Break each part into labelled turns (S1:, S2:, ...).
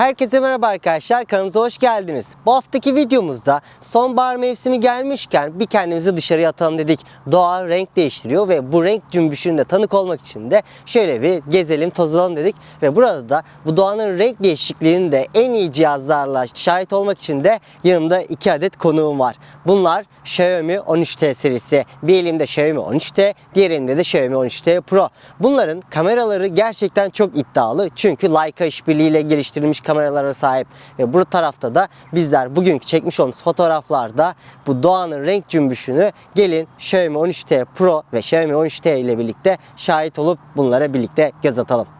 S1: Herkese merhaba arkadaşlar kanalımıza hoş geldiniz. Bu haftaki videomuzda sonbahar mevsimi gelmişken bir kendimizi dışarıya atalım dedik. Doğa renk değiştiriyor ve bu renk cümbüşünde tanık olmak için de şöyle bir gezelim tozalım dedik. Ve burada da bu doğanın renk değişikliğini de en iyi cihazlarla şahit olmak için de yanımda iki adet konuğum var. Bunlar Xiaomi 13T serisi. Bir elimde Xiaomi 13T, diğer elimde de Xiaomi 13T Pro. Bunların kameraları gerçekten çok iddialı. Çünkü Leica işbirliğiyle geliştirilmiş kameralara sahip. Ve bu tarafta da bizler bugünkü çekmiş olduğumuz fotoğraflarda bu doğanın renk cümbüşünü gelin Xiaomi 13T Pro ve Xiaomi 13T ile birlikte şahit olup bunlara birlikte göz atalım.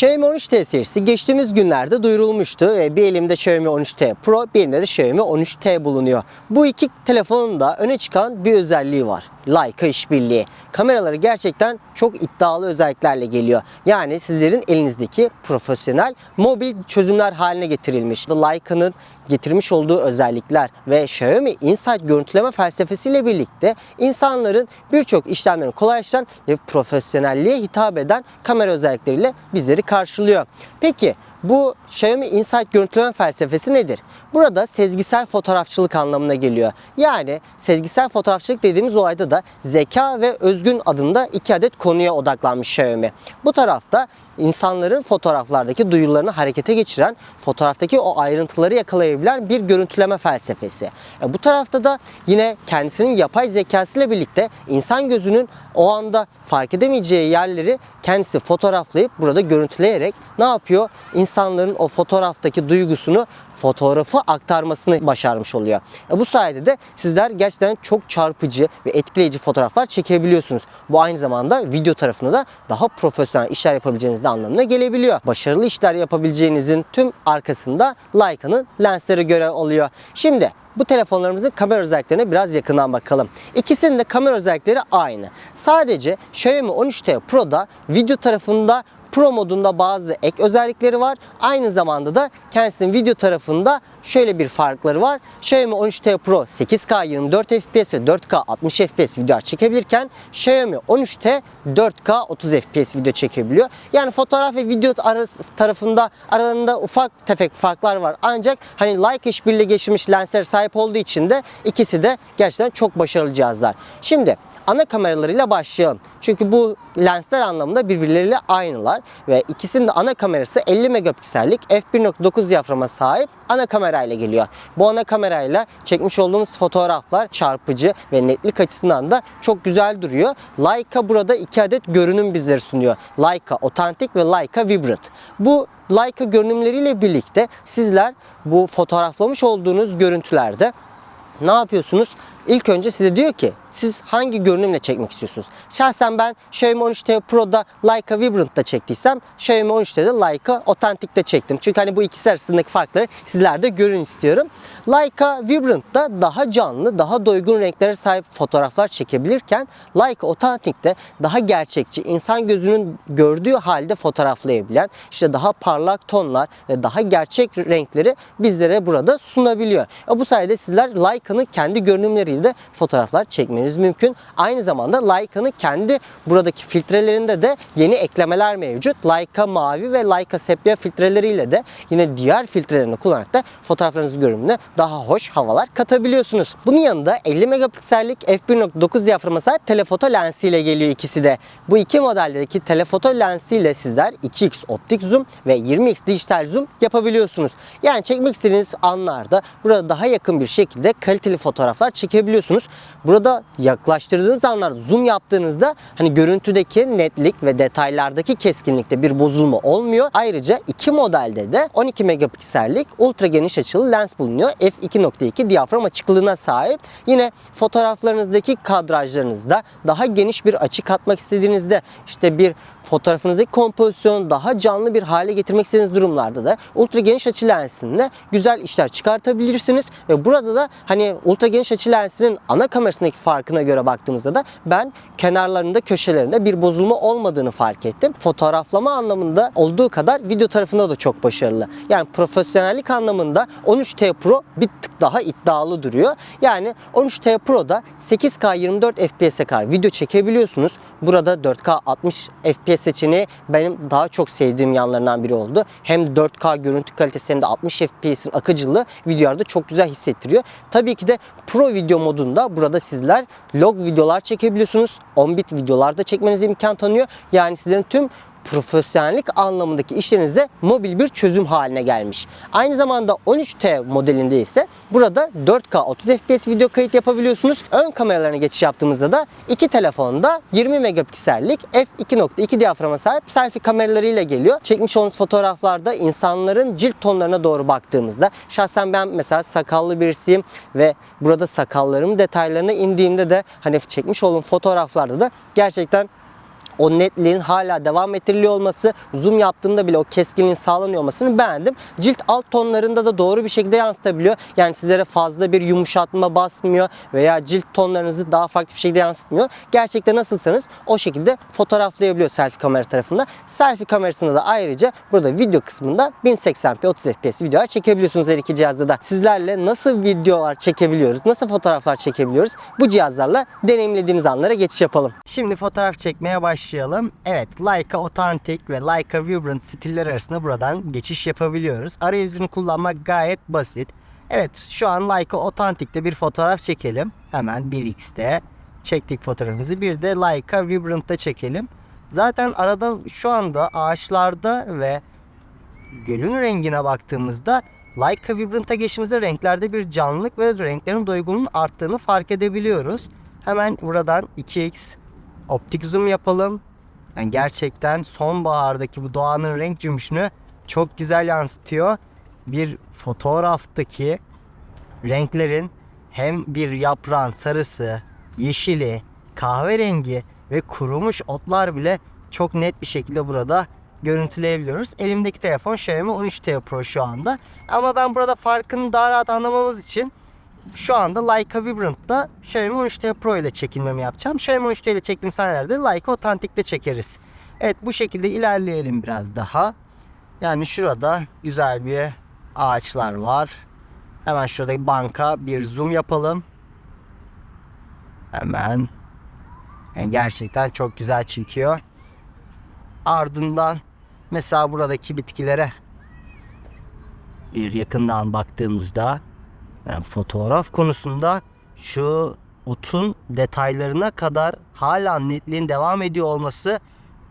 S1: Xiaomi 13T serisi geçtiğimiz günlerde duyurulmuştu ve bir elimde Xiaomi 13T Pro, bir elimde de Xiaomi 13T bulunuyor. Bu iki telefonun da öne çıkan bir özelliği var. Leica işbirliği. Kameraları gerçekten çok iddialı özelliklerle geliyor. Yani sizlerin elinizdeki profesyonel mobil çözümler haline getirilmiş. Leica'nın getirmiş olduğu özellikler ve Xiaomi Insight görüntüleme felsefesiyle birlikte insanların birçok işlemlerini kolaylaştıran ve profesyonelliğe hitap eden kamera özellikleriyle bizleri karşılıyor. Peki bu Xiaomi Insight görüntüleme felsefesi nedir? Burada sezgisel fotoğrafçılık anlamına geliyor. Yani sezgisel fotoğrafçılık dediğimiz olayda da zeka ve özgün adında iki adet konuya odaklanmış Xiaomi. Bu tarafta insanların fotoğraflardaki duyularını harekete geçiren, fotoğraftaki o ayrıntıları yakalayabilen bir görüntüleme felsefesi. E, bu tarafta da yine kendisinin yapay zekasıyla birlikte insan gözünün o anda fark edemeyeceği yerleri kendisi fotoğraflayıp burada görüntüleyerek ne yapıyor? İnsanların o fotoğraftaki duygusunu fotoğrafı aktarmasını başarmış oluyor. E bu sayede de sizler gerçekten çok çarpıcı ve etkileyici fotoğraflar çekebiliyorsunuz. Bu aynı zamanda video tarafında da daha profesyonel işler yapabileceğiniz de anlamına gelebiliyor. Başarılı işler yapabileceğinizin tüm arkasında Leica'nın lensleri göre oluyor. Şimdi bu telefonlarımızın kamera özelliklerine biraz yakından bakalım. İkisinin de kamera özellikleri aynı. Sadece Xiaomi 13T Pro'da video tarafında Pro modunda bazı ek özellikleri var. Aynı zamanda da kendisinin video tarafında şöyle bir farkları var. Xiaomi 13T Pro 8K 24 FPS ve 4K 60 FPS video çekebilirken Xiaomi 13T 4K 30 FPS video çekebiliyor. Yani fotoğraf ve video arası tarafında aralarında ufak tefek farklar var. Ancak hani Leica işbirliği geçirmiş lensler sahip olduğu için de ikisi de gerçekten çok başarılı cihazlar. Şimdi ana kameralarıyla başlayalım. Çünkü bu lensler anlamında birbirleriyle aynılar ve ikisinin de ana kamerası 50 megapiksellik f1.9 diyaframa sahip ana kamerayla geliyor. Bu ana kamerayla çekmiş olduğumuz fotoğraflar çarpıcı ve netlik açısından da çok güzel duruyor. Leica burada iki adet görünüm bizlere sunuyor. Leica Authentic ve Leica Vibrant. Bu Leica görünümleriyle birlikte sizler bu fotoğraflamış olduğunuz görüntülerde ne yapıyorsunuz? İlk önce size diyor ki siz hangi görünümle çekmek istiyorsunuz? Şahsen ben Xiaomi 13T Pro'da Leica Vibrant'ta çektiysem Xiaomi 13T'de Leica Authentic'te çektim. Çünkü hani bu ikisi arasındaki farkları sizler de görün istiyorum. Leica Vibrant'ta daha canlı, daha doygun renklere sahip fotoğraflar çekebilirken Leica Authentic'te daha gerçekçi, insan gözünün gördüğü halde fotoğraflayabilen, işte daha parlak tonlar ve daha gerçek renkleri bizlere burada sunabiliyor. E bu sayede sizler Leica'nın kendi görünümleriyle de fotoğraflar çekmeniz mümkün. Aynı zamanda Leica'nın kendi buradaki filtrelerinde de yeni eklemeler mevcut. Leica mavi ve Leica sepya filtreleriyle de yine diğer filtrelerini kullanarak da fotoğraflarınız görünümüne daha hoş havalar katabiliyorsunuz. Bunun yanında 50 megapiksellik f1.9 diyaframa sahip telefoto lensiyle geliyor ikisi de. Bu iki modeldeki telefoto lensiyle sizler 2x optik zoom ve 20x dijital zoom yapabiliyorsunuz. Yani çekmek istediğiniz anlarda burada daha yakın bir şekilde kaliteli fotoğraflar çekebiliyorsunuz. Burada yaklaştırdığınız anlarda zoom yaptığınızda hani görüntüdeki netlik ve detaylardaki keskinlikte bir bozulma olmuyor. Ayrıca iki modelde de 12 megapiksellik ultra geniş açılı lens bulunuyor. f2.2 diyafram açıklığına sahip. Yine fotoğraflarınızdaki kadrajlarınızda daha geniş bir açı katmak istediğinizde işte bir fotoğrafınızdaki kompozisyonu daha canlı bir hale getirmek istediğiniz durumlarda da ultra geniş açı lensinle güzel işler çıkartabilirsiniz. Ve burada da hani ultra geniş açı lensinin ana kamerasındaki farkına göre baktığımızda da ben kenarlarında köşelerinde bir bozulma olmadığını fark ettim. Fotoğraflama anlamında olduğu kadar video tarafında da çok başarılı. Yani profesyonellik anlamında 13T Pro bir tık daha iddialı duruyor. Yani 13T Pro'da 8K 24 FPS'e kadar video çekebiliyorsunuz. Burada 4K 60 FPS seçeneği benim daha çok sevdiğim yanlarından biri oldu. Hem 4K görüntü kalitesi hem de 60 FPS'in akıcılığı videolarda çok güzel hissettiriyor. Tabii ki de Pro video modunda burada sizler log videolar çekebiliyorsunuz. 10 bit videolar da çekmenize imkan tanıyor. Yani sizlerin tüm profesyonellik anlamındaki işlerinize mobil bir çözüm haline gelmiş. Aynı zamanda 13T modelinde ise burada 4K 30 FPS video kayıt yapabiliyorsunuz. Ön kameralarına geçiş yaptığımızda da iki telefonda 20 megapiksellik f2.2 diyaframa sahip selfie kameralarıyla geliyor. Çekmiş olduğunuz fotoğraflarda insanların cilt tonlarına doğru baktığımızda şahsen ben mesela sakallı birisiyim ve burada sakallarımın detaylarına indiğimde de hani çekmiş olduğum fotoğraflarda da gerçekten o netliğin hala devam ettiriliyor olması, zoom yaptığımda bile o keskinliğin sağlanıyor olmasını beğendim. Cilt alt tonlarında da doğru bir şekilde yansıtabiliyor. Yani sizlere fazla bir yumuşatma basmıyor veya cilt tonlarınızı daha farklı bir şekilde yansıtmıyor. Gerçekten nasılsanız o şekilde fotoğraflayabiliyor selfie kamera tarafında. Selfie kamerasında da ayrıca burada video kısmında 1080p 30 fps videolar çekebiliyorsunuz her iki cihazda da. Sizlerle nasıl videolar çekebiliyoruz, nasıl fotoğraflar çekebiliyoruz bu cihazlarla deneyimlediğimiz anlara geçiş yapalım. Şimdi fotoğraf çekmeye başlayalım. Evet, Leica Authentic ve Leica Vibrant stiller arasında buradan geçiş yapabiliyoruz. Arayüzünü kullanmak gayet basit. Evet, şu an Leica Authentic'te bir fotoğraf çekelim. Hemen 1x'te çektik fotoğrafımızı. Bir de Leica Vibrant'ta çekelim. Zaten arada şu anda ağaçlarda ve gölün rengine baktığımızda Leica Vibrant'a geçtiğimizde renklerde bir canlılık ve renklerin doygunluğunun arttığını fark edebiliyoruz. Hemen buradan 2x optik zoom yapalım. Yani gerçekten sonbahardaki bu doğanın renk cümbüşünü çok güzel yansıtıyor. Bir fotoğraftaki renklerin hem bir yaprağın sarısı, yeşili, kahverengi ve kurumuş otlar bile çok net bir şekilde burada görüntüleyebiliyoruz. Elimdeki telefon Xiaomi 13T Pro şu anda. Ama ben burada farkını daha rahat anlamamız için şu anda Leica Vibrant'ta Xiaomi 13T Pro ile çekilmemi yapacağım. Xiaomi 13T ile çektiğim sahnelerde Leica Authentic'te çekeriz. Evet bu şekilde ilerleyelim biraz daha. Yani şurada güzel bir ağaçlar var. Hemen şuradaki banka bir zoom yapalım. Hemen. Yani gerçekten çok güzel çekiyor. Ardından mesela buradaki bitkilere bir yakından baktığımızda yani fotoğraf konusunda şu otun detaylarına kadar hala netliğin devam ediyor olması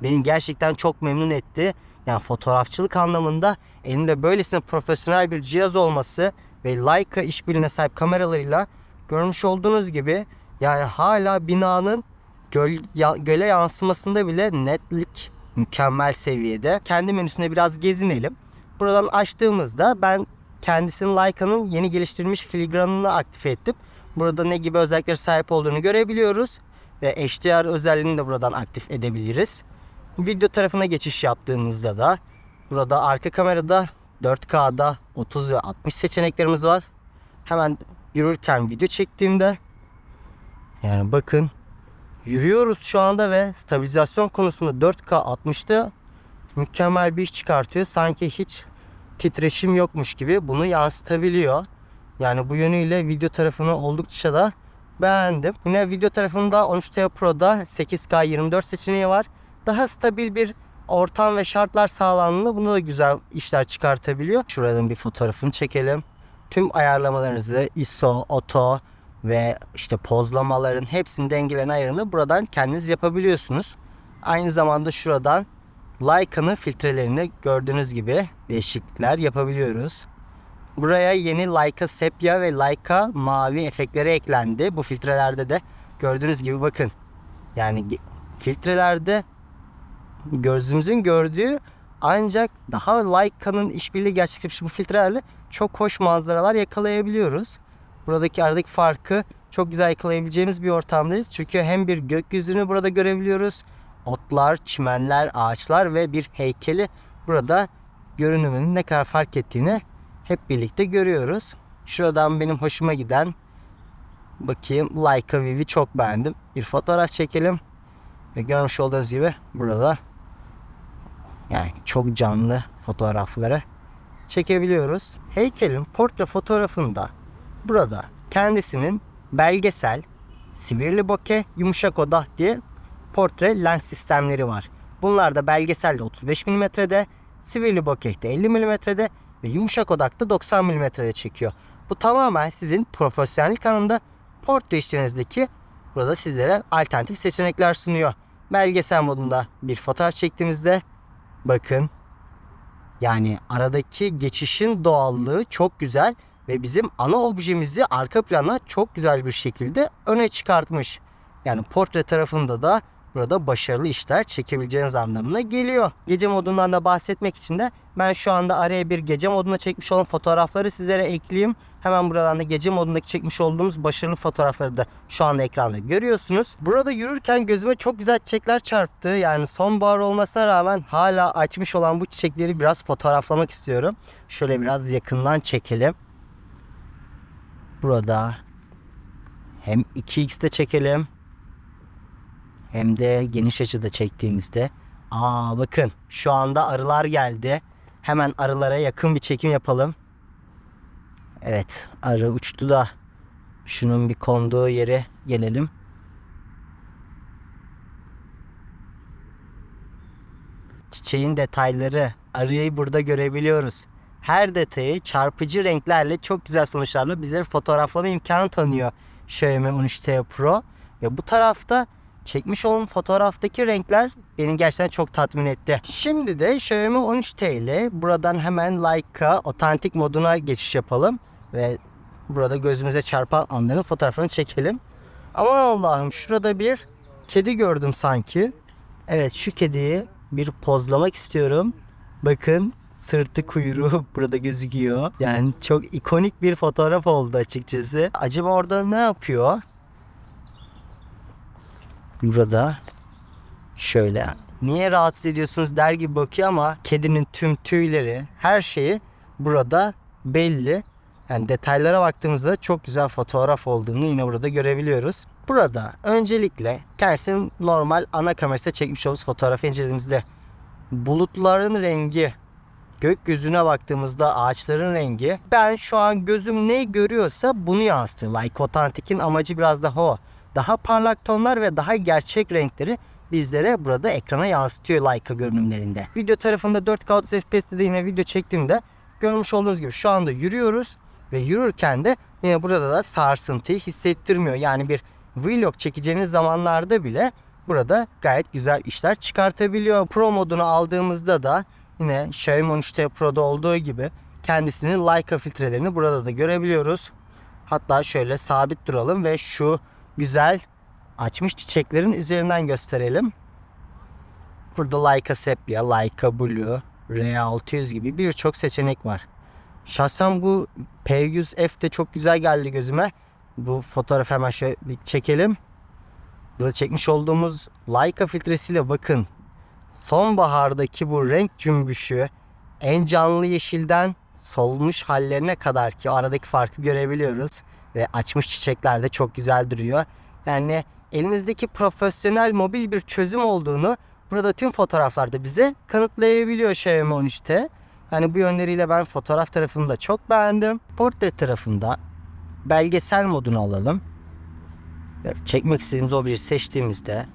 S1: beni gerçekten çok memnun etti. Yani fotoğrafçılık anlamında elinde böylesine profesyonel bir cihaz olması ve Leica işbirliğine sahip kameralarıyla görmüş olduğunuz gibi yani hala binanın göl, ya- göle yansımasında bile netlik mükemmel seviyede. Kendi menüsünde biraz gezinelim. Buradan açtığımızda ben kendisinin Leica'nın yeni geliştirilmiş filigranını aktif ettim. Burada ne gibi özelliklere sahip olduğunu görebiliyoruz. Ve HDR özelliğini de buradan aktif edebiliriz. Video tarafına geçiş yaptığımızda da burada arka kamerada 4K'da 30 ve 60 seçeneklerimiz var. Hemen yürürken video çektiğimde yani bakın yürüyoruz şu anda ve stabilizasyon konusunda 4K 60'ta mükemmel bir iş çıkartıyor. Sanki hiç titreşim yokmuş gibi bunu yansıtabiliyor. Yani bu yönüyle video tarafını oldukça da beğendim. Yine video tarafında 13T Pro'da 8K 24 seçeneği var. Daha stabil bir ortam ve şartlar sağlandığında bunu da güzel işler çıkartabiliyor. Şuradan bir fotoğrafını çekelim. Tüm ayarlamalarınızı ISO, auto ve işte pozlamaların hepsinin dengelerini ayarını buradan kendiniz yapabiliyorsunuz. Aynı zamanda şuradan Leica'nın filtrelerini gördüğünüz gibi değişiklikler yapabiliyoruz. Buraya yeni Leica sepya ve Leica mavi efektleri eklendi. Bu filtrelerde de gördüğünüz gibi bakın. Yani filtrelerde gözümüzün gördüğü ancak daha Leica'nın işbirliği gerçekleşmiş bu filtrelerle çok hoş manzaralar yakalayabiliyoruz. Buradaki aradaki farkı çok güzel yakalayabileceğimiz bir ortamdayız. Çünkü hem bir gökyüzünü burada görebiliyoruz. Otlar, çimenler, ağaçlar ve bir heykeli burada görünümünün ne kadar fark ettiğini hep birlikte görüyoruz. Şuradan benim hoşuma giden bakayım Leica Viv'i çok beğendim. Bir fotoğraf çekelim. Ve görmüş olduğunuz gibi burada yani çok canlı fotoğrafları çekebiliyoruz. Heykelin portre fotoğrafında burada kendisinin belgesel, sivri bokeh, yumuşak oda diye portre lens sistemleri var. Bunlar da belgeselde 35 mm'de, sivri bokehte 50 mm'de ve yumuşak odakta 90 mm'de çekiyor. Bu tamamen sizin profesyonel kanalında portre işlerinizdeki burada sizlere alternatif seçenekler sunuyor. Belgesel modunda bir fotoğraf çektiğimizde bakın yani aradaki geçişin doğallığı çok güzel ve bizim ana objemizi arka plana çok güzel bir şekilde öne çıkartmış. Yani portre tarafında da burada başarılı işler çekebileceğiniz anlamına geliyor. Gece modundan da bahsetmek için de ben şu anda araya bir gece modunda çekmiş olan fotoğrafları sizlere ekleyeyim. Hemen buradan da gece modundaki çekmiş olduğumuz başarılı fotoğrafları da şu anda ekranda görüyorsunuz. Burada yürürken gözüme çok güzel çiçekler çarptı. Yani sonbahar olmasına rağmen hala açmış olan bu çiçekleri biraz fotoğraflamak istiyorum. Şöyle biraz yakından çekelim. Burada hem 2x'te çekelim hem de geniş açıda çektiğimizde aa bakın şu anda arılar geldi. Hemen arılara yakın bir çekim yapalım. Evet arı uçtu da şunun bir konduğu yere gelelim. Çiçeğin detayları arıyı burada görebiliyoruz. Her detayı çarpıcı renklerle çok güzel sonuçlarla bizlere fotoğraflama imkanı tanıyor Xiaomi 13T Pro. Ve bu tarafta çekmiş olduğum fotoğraftaki renkler beni gerçekten çok tatmin etti. Şimdi de Xiaomi 13T ile buradan hemen Leica otantik moduna geçiş yapalım. Ve burada gözümüze çarpan anların fotoğrafını çekelim. Aman Allah'ım şurada bir kedi gördüm sanki. Evet şu kediyi bir pozlamak istiyorum. Bakın sırtı kuyruğu burada gözüküyor. Yani çok ikonik bir fotoğraf oldu açıkçası. Acaba orada ne yapıyor? Burada şöyle niye rahatsız ediyorsunuz der gibi bakıyor ama kedinin tüm tüyleri her şeyi burada belli. Yani detaylara baktığımızda çok güzel fotoğraf olduğunu yine burada görebiliyoruz. Burada öncelikle kendisinin normal ana kamerasıyla çekmiş olduğumuz fotoğrafı incelediğimizde bulutların rengi gökyüzüne baktığımızda ağaçların rengi ben şu an gözüm ne görüyorsa bunu yansıtıyor. Like Authentic'in amacı biraz daha o. Daha parlak tonlar ve daha gerçek renkleri bizlere burada ekrana yansıtıyor Leica görünümlerinde. Video tarafında 4K 30 FPS'te de yine video çektiğimde görmüş olduğunuz gibi şu anda yürüyoruz ve yürürken de yine burada da sarsıntıyı hissettirmiyor. Yani bir vlog çekeceğiniz zamanlarda bile burada gayet güzel işler çıkartabiliyor. Pro modunu aldığımızda da yine Xiaomi 13T Pro'da olduğu gibi kendisinin Leica filtrelerini burada da görebiliyoruz. Hatta şöyle sabit duralım ve şu güzel açmış çiçeklerin üzerinden gösterelim. Burada Leica Sepia, Leica Blue, R600 gibi birçok seçenek var. Şahsen bu P100F de çok güzel geldi gözüme. Bu fotoğrafı hemen şöyle çekelim. Burada çekmiş olduğumuz Leica filtresiyle bakın. Sonbahardaki bu renk cümbüşü en canlı yeşilden solmuş hallerine kadar ki aradaki farkı görebiliyoruz. Ve açmış çiçekler de çok güzel duruyor. Yani elinizdeki profesyonel mobil bir çözüm olduğunu burada tüm fotoğraflarda bize kanıtlayabiliyor Xiaomi 13'te. Yani bu yönleriyle ben fotoğraf tarafını da çok beğendim. Portre tarafında belgesel modunu alalım. Çekmek istediğimiz objeyi seçtiğimizde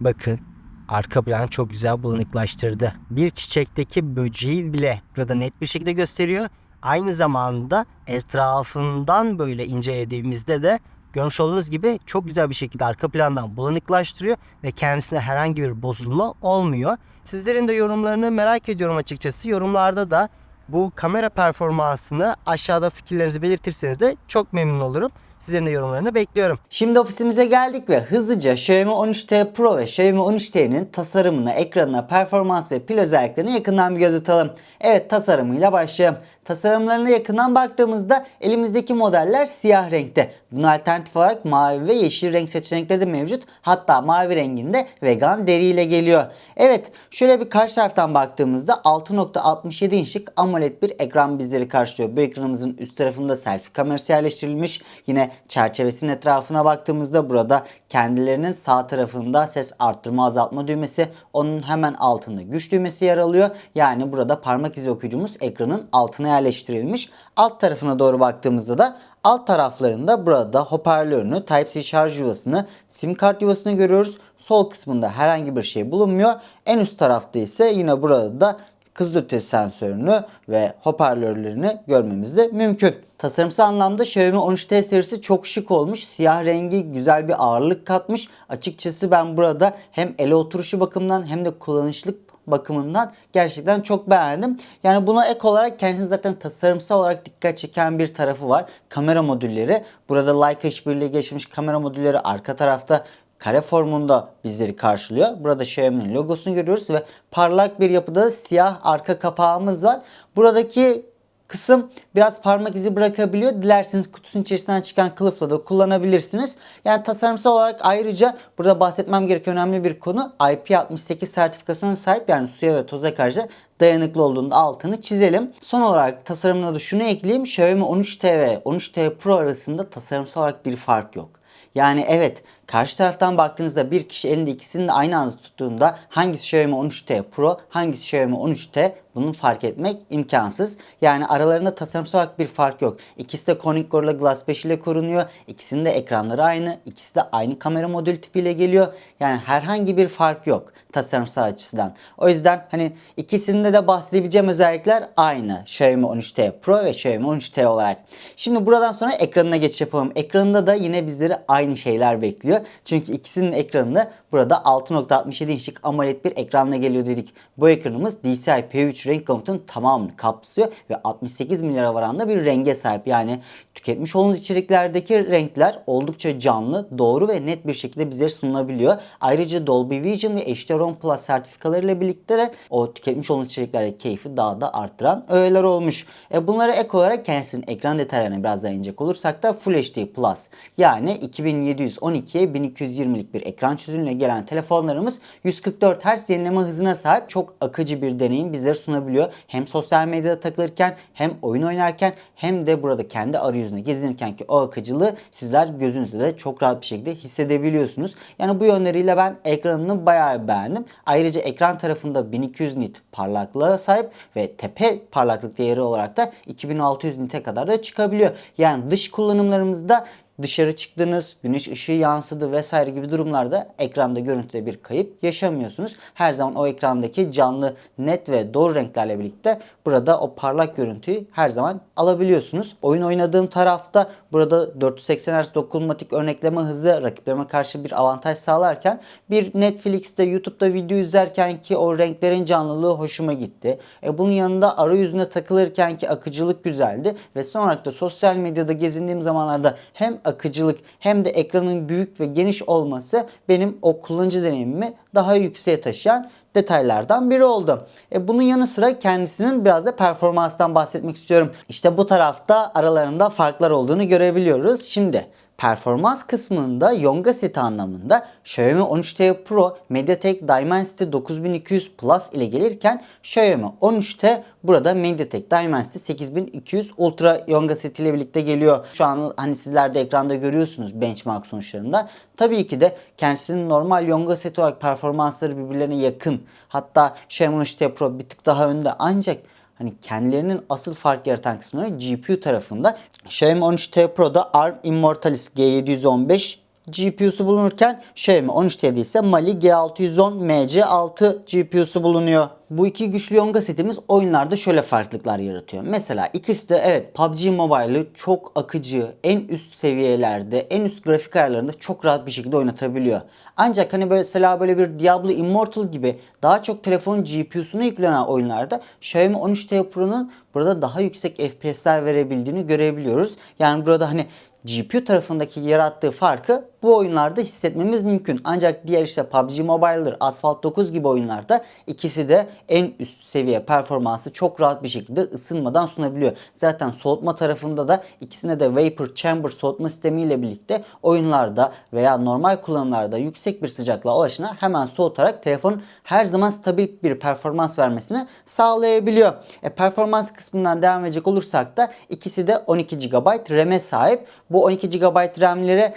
S1: bakın arka plan çok güzel bulanıklaştırdı. Bir çiçekteki böceği bile burada net bir şekilde gösteriyor. Aynı zamanda etrafından böyle incelediğimizde de görmüş olduğunuz gibi çok güzel bir şekilde arka plandan bulanıklaştırıyor ve kendisine herhangi bir bozulma olmuyor. Sizlerin de yorumlarını merak ediyorum açıkçası. Yorumlarda da
S2: bu kamera performansını aşağıda fikirlerinizi belirtirseniz de çok memnun olurum. Sizlerin de yorumlarını bekliyorum. Şimdi ofisimize geldik ve hızlıca Xiaomi 13T Pro ve Xiaomi 13T'nin tasarımına, ekranına, performans ve pil özelliklerine yakından bir göz atalım. Evet tasarımıyla başlayalım. Tasarımlarına yakından baktığımızda elimizdeki modeller siyah renkte. Buna alternatif olarak mavi ve yeşil renk seçenekleri de mevcut. Hatta mavi renginde vegan deriyle geliyor. Evet şöyle bir karşı taraftan baktığımızda 6.67 inçlik AMOLED bir ekran bizleri karşılıyor. Bu ekranımızın üst tarafında selfie kamerası yerleştirilmiş. Yine çerçevesinin etrafına baktığımızda burada kendilerinin sağ tarafında ses arttırma azaltma düğmesi, onun hemen altında güç düğmesi yer alıyor. Yani burada parmak izi okuyucumuz ekranın altına yerleştirilmiş. Alt tarafına doğru baktığımızda da alt taraflarında burada hoparlörünü, Type-C şarj yuvasını, sim kart yuvasını görüyoruz. Sol kısmında herhangi bir şey bulunmuyor. En üst tarafta ise yine burada da kızılötesi sensörünü ve hoparlörlerini görmemiz de mümkün. Tasarımsal anlamda Xiaomi 13T serisi çok şık olmuş. Siyah rengi güzel bir ağırlık katmış. Açıkçası ben burada hem ele oturuşu bakımından hem de kullanışlık bakımından gerçekten çok beğendim. Yani buna ek olarak kendisinin zaten tasarımsal olarak dikkat çeken bir tarafı var. Kamera modülleri. Burada Leica işbirliği geçmiş kamera modülleri arka tarafta kare formunda bizleri karşılıyor. Burada Xiaomi'nin logosunu görüyoruz ve parlak bir yapıda siyah arka kapağımız var. Buradaki kısım biraz parmak izi bırakabiliyor. Dilerseniz kutusunun içerisinden çıkan kılıfla da kullanabilirsiniz. Yani tasarımsal olarak ayrıca burada bahsetmem gereken önemli bir konu IP68 sertifikasına sahip yani suya ve toza karşı dayanıklı olduğunda altını çizelim. Son olarak tasarımına da şunu ekleyeyim. Xiaomi 13T ve 13T Pro arasında tasarımsal olarak bir fark yok. Yani evet karşı taraftan baktığınızda bir kişi elinde ikisini de aynı anda tuttuğunda hangisi Xiaomi 13T Pro hangisi Xiaomi 13T bunu fark etmek imkansız. Yani aralarında tasarımsal olarak bir fark yok. İkisi de Corning Gorilla Glass 5 ile korunuyor. İkisinin de ekranları aynı. İkisi de aynı kamera modül tipiyle geliyor. Yani herhangi bir fark yok tasarımsal açısından. O yüzden hani ikisinde de bahsedebileceğim özellikler aynı. Xiaomi 13T Pro ve Xiaomi 13T olarak. Şimdi buradan sonra ekranına geçiş yapalım. Ekranında da yine bizleri aynı şeyler bekliyor. Çünkü ikisinin ekranında burada 6.67 inçlik AMOLED bir ekranla geliyor dedik. Bu ekranımız DCI P3 renk gamutunun tamamını kapsıyor ve 68 milyara varan da bir renge sahip. Yani tüketmiş olduğunuz içeriklerdeki renkler oldukça canlı, doğru ve net bir şekilde bize sunulabiliyor. Ayrıca Dolby Vision ve HDR10 Plus sertifikalarıyla birlikte de o tüketmiş olduğunuz içeriklerdeki keyfi daha da arttıran öğeler olmuş. E bunlara ek olarak kendisinin ekran detaylarına biraz daha inecek olursak da Full HD Plus yani 2712'ye 1220'lik bir ekran çözünürlüğüne gelen telefonlarımız 144 Hz yenileme hızına sahip çok akıcı bir deneyim bizlere sunabiliyor. Hem sosyal medyada takılırken hem oyun oynarken hem de burada kendi arayüzünde gezinirken ki o akıcılığı sizler gözünüzde de çok rahat bir şekilde hissedebiliyorsunuz. Yani bu yönleriyle ben ekranını bayağı beğendim. Ayrıca ekran tarafında 1200 nit parlaklığa sahip ve tepe parlaklık değeri olarak da 2600 nite kadar da çıkabiliyor. Yani dış kullanımlarımızda dışarı çıktınız, güneş ışığı yansıdı vesaire gibi durumlarda ekranda görüntüde bir kayıp yaşamıyorsunuz. Her zaman o ekrandaki canlı, net ve doğru renklerle birlikte burada o parlak görüntüyü her zaman alabiliyorsunuz. Oyun oynadığım tarafta burada 480 Hz dokunmatik örnekleme hızı rakiplerime karşı bir avantaj sağlarken bir Netflix'te, YouTube'da video izlerken ki o renklerin canlılığı hoşuma gitti. E bunun yanında arayüzüne takılırken ki akıcılık güzeldi ve son olarak da sosyal medyada gezindiğim zamanlarda hem akıcılık hem de ekranın büyük ve geniş olması benim o kullanıcı deneyimimi daha yükseğe taşıyan detaylardan biri oldu. E bunun yanı sıra kendisinin biraz da performanstan bahsetmek istiyorum. İşte bu tarafta aralarında farklar olduğunu görebiliyoruz. Şimdi Performans kısmında Yonga seti anlamında Xiaomi 13T Pro MediaTek Dimensity 9200 Plus ile gelirken Xiaomi 13T burada MediaTek Dimensity 8200 Ultra Yonga seti ile birlikte geliyor. Şu an hani sizler de ekranda görüyorsunuz benchmark sonuçlarında. Tabii ki de kendisinin normal Yonga seti olarak performansları birbirlerine yakın. Hatta Xiaomi 13T Pro bir tık daha önde ancak hani kendilerinin asıl fark yaratan kısımları GPU tarafında. Xiaomi 13T Pro'da ARM Immortalis G715 GPU'su bulunurken Xiaomi 13T'de ise Mali G610 MC6 GPU'su bulunuyor. Bu iki güçlü yonga setimiz oyunlarda şöyle farklılıklar yaratıyor. Mesela ikisi de evet PUBG Mobile'ı çok akıcı, en üst seviyelerde, en üst grafik ayarlarında çok rahat bir şekilde oynatabiliyor. Ancak hani böyle mesela böyle bir Diablo Immortal gibi daha çok telefonun GPU'suna yüklenen oyunlarda Xiaomi 13T Pro'nun burada daha yüksek FPS'ler verebildiğini görebiliyoruz. Yani burada hani GPU tarafındaki yarattığı farkı bu oyunlarda hissetmemiz mümkün. Ancak diğer işte PUBG Mobile'dır, Asphalt 9 gibi oyunlarda ikisi de en üst seviye performansı çok rahat bir şekilde ısınmadan sunabiliyor. Zaten soğutma tarafında da ikisine de Vapor Chamber soğutma sistemiyle birlikte oyunlarda veya normal kullanımlarda yüksek bir sıcaklığa ulaşına hemen soğutarak telefonun her zaman stabil bir performans vermesini sağlayabiliyor. E, performans kısmından devam edecek olursak da ikisi de 12 GB RAM'e sahip. Bu 12 GB RAM'lere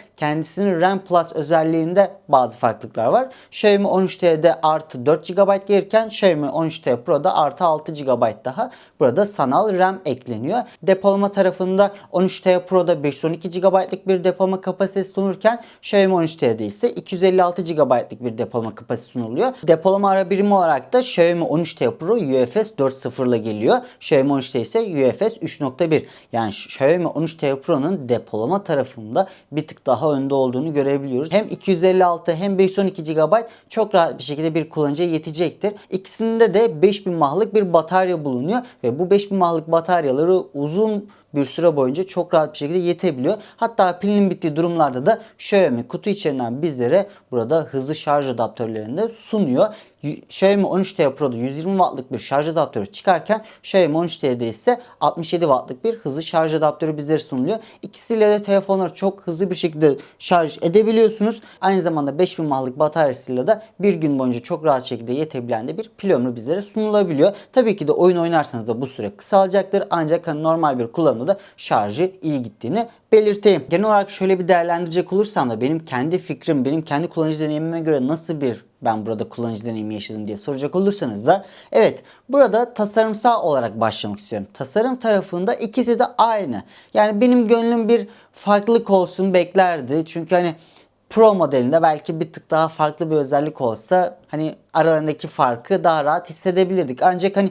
S2: RAM Plus özelliğinde bazı farklılıklar var. Xiaomi 13T'de artı 4 GB gelirken Xiaomi 13T Pro'da artı 6 GB daha burada sanal RAM ekleniyor. Depolama tarafında 13T Pro'da 512 GB'lık bir depolama kapasitesi sunulurken Xiaomi 13T'de ise 256 GB'lık bir depolama kapasitesi sunuluyor. Depolama ara birimi olarak da Xiaomi 13T Pro UFS 4.0 ile geliyor. Xiaomi 13T ise UFS 3.1. Yani Xiaomi 13T Pro'nun depolama tarafında bir tık daha önde olduğunu görebiliyoruz. Hem 256 hem 512 GB çok rahat bir şekilde bir kullanıcıya yetecektir. İkisinde de 5000 mAh'lık bir batarya bulunuyor ve bu 5000 mAh'lık bataryaları uzun bir süre boyunca çok rahat bir şekilde yetebiliyor. Hatta pilinin bittiği durumlarda da Xiaomi kutu içerisinden bizlere burada hızlı şarj adaptörlerinde sunuyor. Y- Xiaomi 13T Pro'da 120 wattlık bir şarj adaptörü çıkarken Xiaomi 13T'de ise 67 wattlık bir hızlı şarj adaptörü bizlere sunuluyor. İkisiyle de telefonları çok hızlı bir şekilde şarj edebiliyorsunuz. Aynı zamanda 5000 mAh'lık bataryasıyla da bir gün boyunca çok rahat şekilde yetebilen de bir pil ömrü bizlere sunulabiliyor. Tabii ki de oyun oynarsanız da bu süre kısalacaktır. Ancak hani normal bir kullanımda da şarjı iyi gittiğini belirteyim. Genel olarak şöyle bir değerlendirecek olursam da benim kendi fikrim, benim kendi kullanıcı deneyimime göre nasıl bir ben burada kullanıcı deneyimi yaşadım diye soracak olursanız da evet burada tasarımsal olarak başlamak istiyorum. Tasarım tarafında ikisi de aynı. Yani benim gönlüm bir farklılık olsun beklerdi. Çünkü hani Pro modelinde belki bir tık daha farklı bir özellik olsa hani aralarındaki farkı daha rahat hissedebilirdik. Ancak hani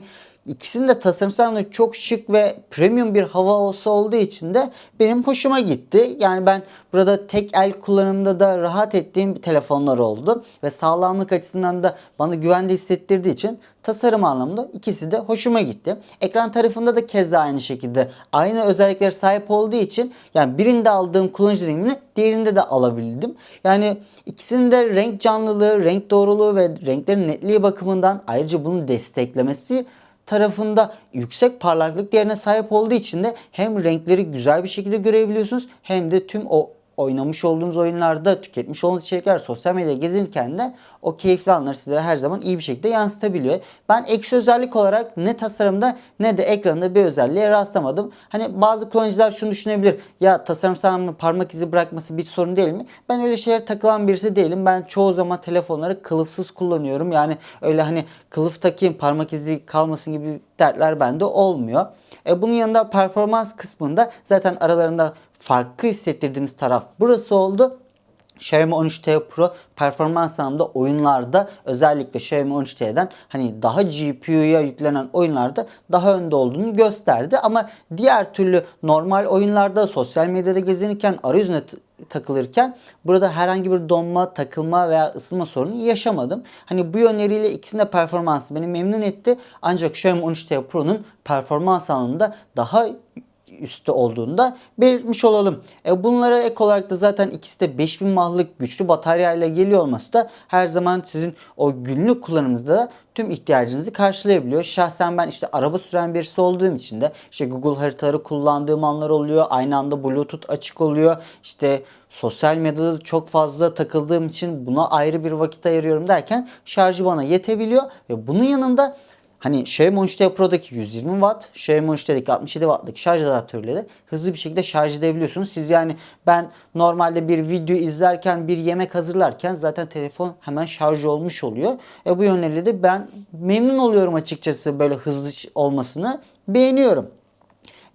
S2: İkisinin de tasarımsal çok şık ve premium bir hava olsa olduğu için de benim hoşuma gitti. Yani ben burada tek el kullanımda da rahat ettiğim bir telefonlar oldu. Ve sağlamlık açısından da bana güvende hissettirdiği için tasarım anlamında ikisi de hoşuma gitti. Ekran tarafında da keza aynı şekilde aynı özelliklere sahip olduğu için yani birinde aldığım kullanıcı deneyimini diğerinde de alabildim. Yani ikisinin de renk canlılığı, renk doğruluğu ve renklerin netliği bakımından ayrıca bunu desteklemesi tarafında yüksek parlaklık değerine sahip olduğu için de hem renkleri güzel bir şekilde görebiliyorsunuz hem de tüm o oynamış olduğunuz oyunlarda tüketmiş olduğunuz içerikler sosyal medyada gezinirken de o keyifli anları sizlere her zaman iyi bir şekilde yansıtabiliyor. Ben eksi özellik olarak ne tasarımda ne de ekranda bir özelliğe rastlamadım. Hani bazı kullanıcılar şunu düşünebilir. Ya tasarımsal mı parmak izi bırakması bir sorun değil mi? Ben öyle şeyler takılan birisi değilim. Ben çoğu zaman telefonları kılıfsız kullanıyorum. Yani öyle hani kılıf takayım parmak izi kalmasın gibi dertler bende olmuyor. E bunun yanında performans kısmında zaten aralarında farkı hissettirdiğimiz taraf burası oldu. Xiaomi 13T Pro performans anlamda oyunlarda özellikle Xiaomi 13T'den hani daha GPU'ya yüklenen oyunlarda daha önde olduğunu gösterdi. Ama diğer türlü normal oyunlarda sosyal medyada gezinirken arayüzüne takılırken burada herhangi bir donma, takılma veya ısınma sorunu yaşamadım. Hani bu yönleriyle ikisinin de performansı beni memnun etti. Ancak Xiaomi 13T Pro'nun performans anlamında daha üstte olduğunu da belirtmiş olalım. E bunlara ek olarak da zaten ikisi de 5000 mAh'lık güçlü bataryayla geliyor olması da her zaman sizin o günlük kullanımınızda da tüm ihtiyacınızı karşılayabiliyor. Şahsen ben işte araba süren birisi olduğum için de işte Google haritaları kullandığım anlar oluyor. Aynı anda Bluetooth açık oluyor. İşte sosyal medyada çok fazla takıldığım için buna ayrı bir vakit ayırıyorum derken şarjı bana yetebiliyor ve bunun yanında Hani Xiaomi 13T Pro'daki 120 Watt, Xiaomi 13T'deki 67 Watt'lık şarj adaptörüyle de hızlı bir şekilde şarj edebiliyorsunuz. Siz yani ben normalde bir video izlerken, bir yemek hazırlarken zaten telefon hemen şarj olmuş oluyor. E bu yönleriyle de ben memnun oluyorum açıkçası böyle hızlı olmasını beğeniyorum.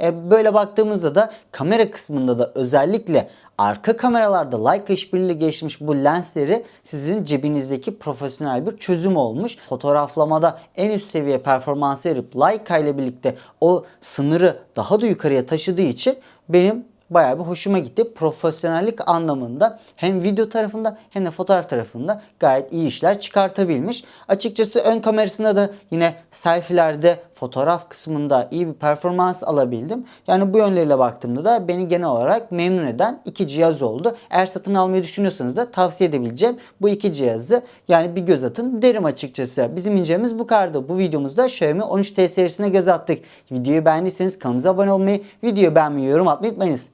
S2: E, böyle baktığımızda da kamera kısmında da özellikle arka kameralarda Leica işbirliğiyle gelişmiş bu lensleri sizin cebinizdeki profesyonel bir çözüm olmuş. Fotoğraflamada en üst seviye performans verip Leica ile birlikte o sınırı daha da yukarıya taşıdığı için benim bayağı bir hoşuma gitti. Profesyonellik anlamında hem video tarafında hem de fotoğraf tarafında gayet iyi işler çıkartabilmiş. Açıkçası ön kamerasında da yine selfie'lerde fotoğraf kısmında iyi bir performans alabildim. Yani bu yönleriyle baktığımda da beni genel olarak memnun eden iki cihaz oldu. Eğer satın almayı düşünüyorsanız da tavsiye edebileceğim bu iki cihazı yani bir göz atın derim açıkçası. Bizim incelememiz bu kadardı. Bu videomuzda Xiaomi 13T serisine göz attık. Videoyu beğendiyseniz kanalımıza abone olmayı, videoyu beğenmeyi, yorum atmayı unutmayınız.